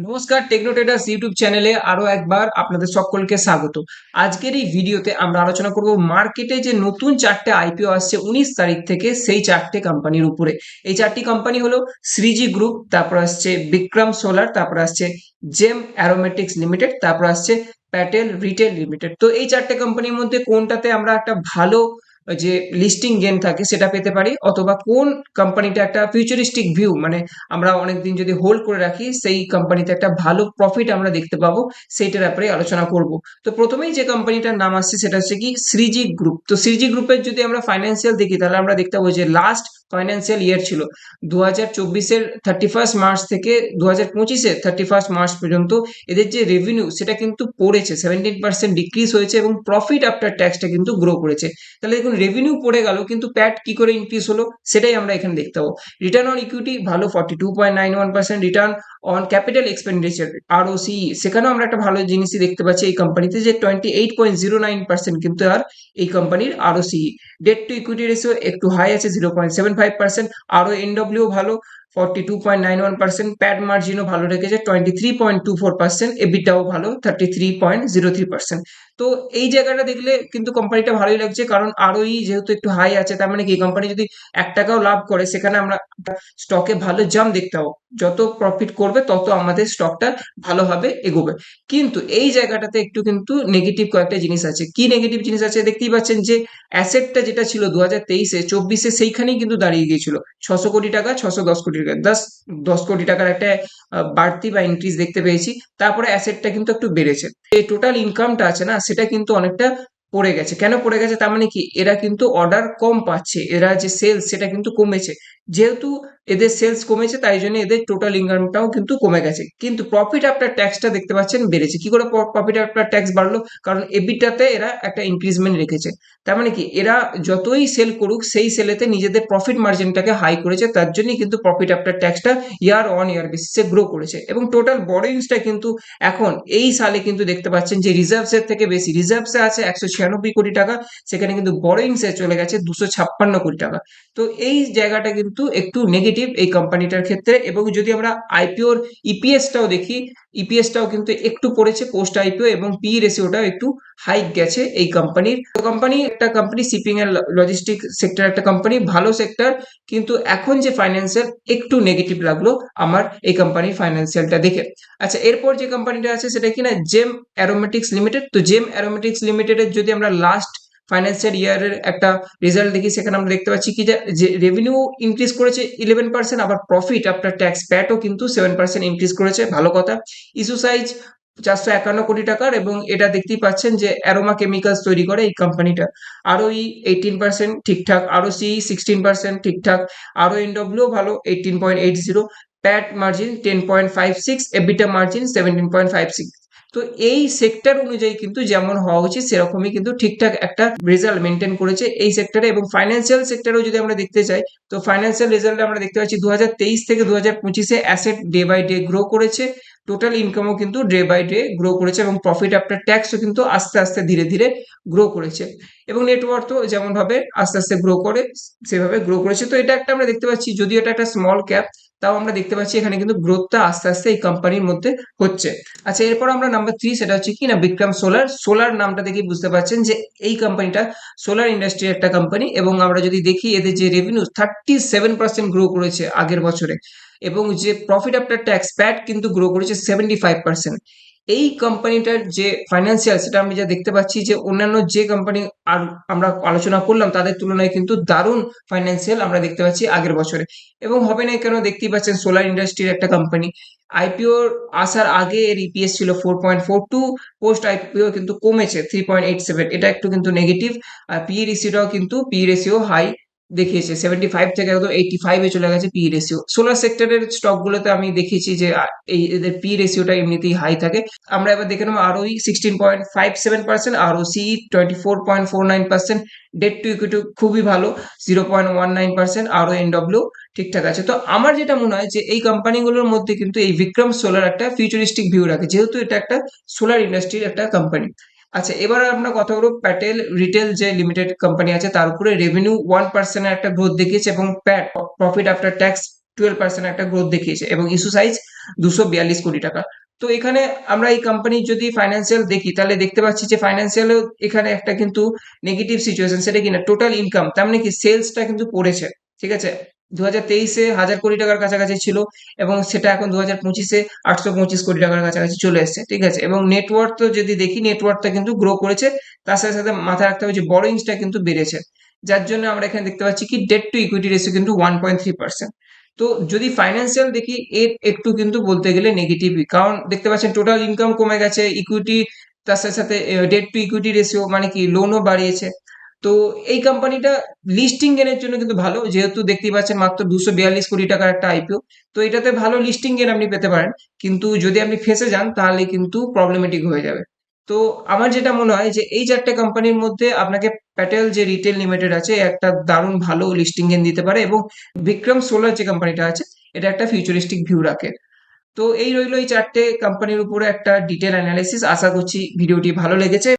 নমস্কার techno traders YouTube চ্যানেলে আরও একবার আপনাদের সকলকে স্বাগত। আজকের এই ভিডিওতে আমরা আলোচনা করব মার্কেটে যে নতুন চারটে আইপিও আসছে উনিশ তারিখ থেকে সেই চারটে কোম্পানির উপরে। এই চারটি কোম্পানি হলো শ্রীজি গ্রুপ তারপর আসছে বিক্রম সোলার তারপর আসছে জেম অ্যারোমেটিক্স লিমিটেড তারপর আসছে প্যাটেল রিটেল লিমিটেড তো এই চারটে কোম্পানির মধ্যে কোনটাতে আমরা একটা ভালো যে লিস্টিং গেম থাকে, সেটা পেতে পারি। অথবা কোন কোম্পানিটা একটা ফিউচারিস্টিক ভিউ মানে আমরা অনেকদিন যদি হোল্ড করে রাখি, সেই কোম্পানিতে একটা ভালো প্রফিট আমরা দেখতে পাবো, সেইটার ব্যাপারে আলোচনা করব। তো প্রথমেই যে কোম্পানিটার নাম আসছে, সেটা হচ্ছে কি শ্রীজি গ্রুপ তো শ্রীজি গ্রুপের যদি আমরা ফাইন্যান্সিয়াল দেখি, তাহলে আমরা দেখতে পাবো যে লাস্ট ফাইন্যান্সিয়াল ইয়ার ছিল। দু হাজার চব্বিশের থার্টি ফার্স্ট মার্চ থেকে দু হাজার পঁচিশের থার্টি ফার্স্ট মার্চ পর্যন্ত এদের যে রেভিনিউ সেটা কিন্তু পড়েছে। সেভেন্টিন পার্সেন্ট ডিক্রিজ হয়েছে এবং প্রফিট আফটার ট্যাক্সটা কিন্তু গ্রো করেছে। তাহলে দেখুন রেভিনিউ পড়ে গেল, কিন্তু প্যাট কি করে ইনক্রিজ হলো? সেটাই আমরা এখানে দেখতে পাবো। রিটার্ন অন ইকুইটি ভালো forty two point nine one percent return on capital expenditure R O C সেখানেও আমরা একটা ভালো জিনিসই দেখতে পাচ্ছি এই কোম্পানিতে যে twenty eight point zero nine percent কিন্তু আর এই কোম্পানির R O C debt to equity ratio একটু হাই আছে zero point seven five percent R O NW ভালো। Forty two point nine one percent PAT মার্জিনও ভালো রেখেছে twenty three point two four percent এবিটাও ভালো thirty three point zero three percent তো এই জায়গাটা দেখলে কিন্তু কোম্পানিটা ভালোই লাগছে, কারণ আরোই যেহেতু একটু হাই আছে, তার মানে কি কোম্পানি যদি এক টাকাও লাভ করে, সেখানে আমরা স্টকে ভালো জাম দেখতে পাবো। যত প্রফিট করবে, তত আমাদের স্টকটা ভালোভাবে এগোবে। কিন্তু এই জায়গাটাতে একটু কিন্তু নেগেটিভ কয়েকটা জিনিস আছে। কি নেগেটিভ জিনিস আছে? দেখতেই পাচ্ছেন যে অ্যাসেটটা যেটা ছিল দু হাজার তেইশে, চব্বিশে, সেইখানেই কিন্তু দাঁড়িয়ে গিয়েছিল। ছশো কোটি টাকা, ছশো দশ কোটি দশ দশ কোটি টাকার একটা বাড়তি বা ইনক্রিজ দেখতে পেয়েছি। তারপরে অ্যাসেটটা কিন্তু একটু বেড়েছে। এই টোটাল ইনকামটা আছে না, সেটা কিন্তু অনেকটা পড়ে গেছে। কেন পড়ে গেছে? তার মানে কি? এরা কিন্তু অর্ডার কম পাচ্ছে। এরা যে সেলস সেটা কিন্তু কমেছে। যেহেতু এদের সেলস কমেছে, তাই জন্য এদের টোটাল ইনকামটাও কিন্তু কমে গেছে। কিন্তু প্রফিট আফটার ট্যাক্সটা দেখতে পাচ্ছেন বেড়েছে। কি করে প্রফিট আফটার ট্যাক্স বাড়লো? কারণ এবিটাতে এরা একটা ইনক্রিজমেন্ট রেখেছে। তার মানে কি? এরা যতই সেল করুক, সেই সেলেতে নিজেদের প্রফিট মার্জিনটাকে হাই করেছে। তার জন্যই কিন্তু প্রফিট আফটার ট্যাক্সটা ইয়ার অন ইয়ার বেসিসে গ্রো করেছে। এবং টোটাল বরোইংসটা কিন্তু এখন এই সালে কিন্তু দেখতে পাচ্ছেন যে রিজার্ভসের থেকে বেশি। রিজার্ভসে আছে একশো ছিয়ানব্বই কোটি টাকা, সেখানে কিন্তু বরোইংসে চলে গেছে দুশো ছাপ্পান্ন কোটি টাকা। তো এই জায়গাটা কিন্তু একটু নেগেটিভ এই কোম্পানিটার ক্ষেত্রে এবং যদি আমরা আইপিওর ইপিএসটাও দেখি ইপিএসটাও কিন্তু একটু পড়েছে পোস্ট আইপিও এবং পি রেশিওটাও একটু হাইক গেছে এই কোম্পানির কোম্পানি একটা কোম্পানি শিপিং এর লজিস্টিক সেক্টর একটা কোম্পানি ভালো সেক্টর কিন্তু এখন যে ফাইন্যান্সিয়াল একটু নেগেটিভ লাগল আমার এই কোম্পানির ফাইন্যান্সিয়ালটা দেখে। আচ্ছা এরপর যে কোম্পানিটা আছে সেটা কিনা জেম অ্যারোমেটিক্স লিমিটেড তো জেম অ্যারোমেটিক্স লিমিটেডের যদি আমরা লাস্ট ফাইন্যান্সিয়াল ইয়ারের একটা রেজাল্ট দেখি, সেখানে আমরা দেখতে পাচ্ছি কি যে রেভিনিউ ইনক্রিজ করেছে ইলেভেন পার্সেন্ট আবার প্রফিট আপনার ট্যাক্স প্যাটও কিন্তু সেভেন পার্সেন্ট ইনক্রিজ করেছে। ভালো কথা। ইস্যু সাইজ চারশো একান্ন কোটি টাকার এবং এটা দেখতেই পাচ্ছেন যে অ্যারোমা কেমিক্যালস তৈরি করে এই কোম্পানিটা আরও ই এইটিন পার্সেন্ট ঠিকঠাক, আরও সি সিক্সটিন পার্সেন্ট ঠিকঠাক, আরও এনডব্লিউ ভালো eighteen point eight zero PAT margin ten point five six EBITDA margin seventeen point five six তো এই সেক্টর অনুযায়ী কিন্তু যেমন হওয়া উচিত, সেরকমই কিন্তু ঠিকঠাক একটা রেজাল্ট মেনটেন করেছে এই সেক্টরে এবং ফাইন্যান্সিয়াল সেক্টরেও যদি আমরা দেখতে চাই, তো ফাইন্যান্সিয়াল রেজাল্টে আমরা দেখতে পাচ্ছি দুহাজার তেইশ থেকে দু হাজার পঁচিশে asset day by day grow করেছে। টোটাল ইনকামও কিন্তু ডে বাই ডে গ্রো করেছে এবং প্রফিট আফটার ট্যাক্সও কিন্তু আস্তে আস্তে ধীরে ধীরে গ্রো করেছে। এবং নেটওয়ার্কও যেমনভাবে আস্তে আস্তে গ্রো করে, সেভাবে গ্রো করেছে। তো এটা একটা আমরা দেখতে পাচ্ছি, যদিও এটা একটা স্মল ক্যাপ তাও আমরা দেখতে পাচ্ছি এখানে কিন্তু গ্রোথটা আস্তে আস্তে এই কোম্পানির মধ্যে হচ্ছে। আচ্ছা এরপর আমরা নাম্বার থ্রি সেটা হচ্ছে কি না বিক্রম সোলার সোলার নামটা দেখে বুঝতে পারছেন যে এই কোম্পানিটা সোলার ইন্ডাস্ট্রির একটা কোম্পানি এবং আমরা যদি দেখি এদের যে revenue thirty seven percent grow করেছে আগের বছরে এবং যে প্রফিট আফটার ট্যাক্স প্যাট কিন্তু গ্রো করেছে সেভেন্টি ফাইভ পার্সেন্ট এই কোম্পানিটার যে ফাইন্যান্সিয়াল সেটা আমি যা দেখতে পাচ্ছি যে অন্যান্য যে কোম্পানি আর আমরা আলোচনা করলাম, তাদের তুলনায় কিন্তু দারুণ ফাইন্যান্সিয়াল আমরা দেখতে পাচ্ছি আগের বছরে। এবং হবে না কেন দেখতেই পাচ্ছেন সোলার ইন্ডাস্ট্রির একটা কোম্পানি আইপিও আসার আগে এর ইপিএস ছিল four point four two post IPO কিন্তু কমেছে থ্রি পয়েন্ট এইট সেভেন এটা একটু কিন্তু নেগেটিভ আর পি রেসিওটাও কিন্তু পি রেসিও হাই দেখিয়েছে সেভেন্টি ফাইভ থেকে একদম এইটি ফাইভে চলে গেছে পি রেশিও সোলার সেক্টরের স্টকগুলোতে আমি দেখিয়েছি যে এই এদের পি রেশিওটা এমনিতেই হাই থাকে। আমরা এবার দেখে নেব আরও sixteen point five seven percent R O C twenty four point four nine percent debt to equity খুবই ভালো zero point one nine percent R O NW ঠিকঠাক আছে। তো আমার যেটা মনে হয় যে, এই কোম্পানিগুলোর মধ্যে কিন্তু এই বিক্রম সোলার একটা ফিউচারিস্টিক ভিউ রাখে, যেহেতু এটা একটা সোলার ইন্ডাস্ট্রির একটা কোম্পানি আচ্ছা এবার আমরা কথা বলব প্যাটেল রিটেল যে লিমিটেড কোম্পানি আছে, তার উপরে রেভিনিউ ওয়ান পার্সেন্টের একটা গ্রোথ দেখিয়েছে এবং PAT profit after tax twelve percent একটা গ্রোথ দেখিয়েছে এবং ইস্যু সাইজ দুশো বিয়াল্লিশ কোটি টাকা। তো এখানে আমরা এই কোম্পানির যদি ফাইন্যান্সিয়াল দেখি, তাহলে দেখতে পাচ্ছি যে ফাইন্যান্সিয়ালও এখানে একটা কিন্তু নেগেটিভ সিচুয়েশন সেটা কিনা টোটাল ইনকাম তার মানে কি সেলসটা কিন্তু পড়েছে, ঠিক আছে? দু হাজার তেইশে হাজার কোটি টাকার কাছাকাছি ছিল এবং সেটা এখন দু হাজার পঁচিশে আটশো পঁচিশ কোটি টাকার কাছাকাছি চলে এসেছে, ঠিক আছে? এবং নেটওয়ার্ক তো যদি দেখি নেটওয়ার্কটা কিন্তু গ্রো করেছে, তার সাথে সাথে মাথায় রাখতে হবে যে বড়িংসটা কিন্তু বেড়েছে। যার জন্য আমরা এখানে দেখতে পাচ্ছি কি ডেট টু ইকুইটি রেশিও কিন্তু ওয়ান পয়েন্ট থ্রি পার্সেন্ট তো যদি ফাইন্যান্সিয়াল দেখি, এর একটু কিন্তু বলতে গেলে নেগেটিভই কারণ দেখতে পাচ্ছেন টোটাল ইনকাম কমে গেছে ইকুইটি তার সাথে সাথে ডেট টু ইকুইটি রেশিও মানে কি লোনও বাড়িয়েছে। তো এই কোম্পানিটা লিস্টিং গেনের জন্য কিন্তু ভালো। যেহেতু দেখতেই পাচ্ছেন মাত্র দুশো বিয়াল্লিশ কোটি টাকার একটা আইপিও তো এটাতে ভালো লিস্টিং গেন আপনি পেতে পারেন। কিন্তু যদি আপনি ফেসে যান, তাহলে কিন্তু প্রবলেমেটিক হয়ে যাবে। তো আমার যেটা মনে হয় যে এই চারটে কোম্পানির মধ্যে আপনাকে প্যাটেল যে রিটেল লিমিটেড আছে, একটা দারুণ ভালো লিস্টিং গেন দিতে পারে এবং বিক্রম সোলার যে কোম্পানিটা আছে, এটা একটা ফিউচারিস্টিক ভিউ রাখে। তো এই রইল এই চারটে কোম্পানির উপরে একটা ডিটেল অ্যানালিসিস আশা করছি ভিডিওটি ভালো লেগেছে।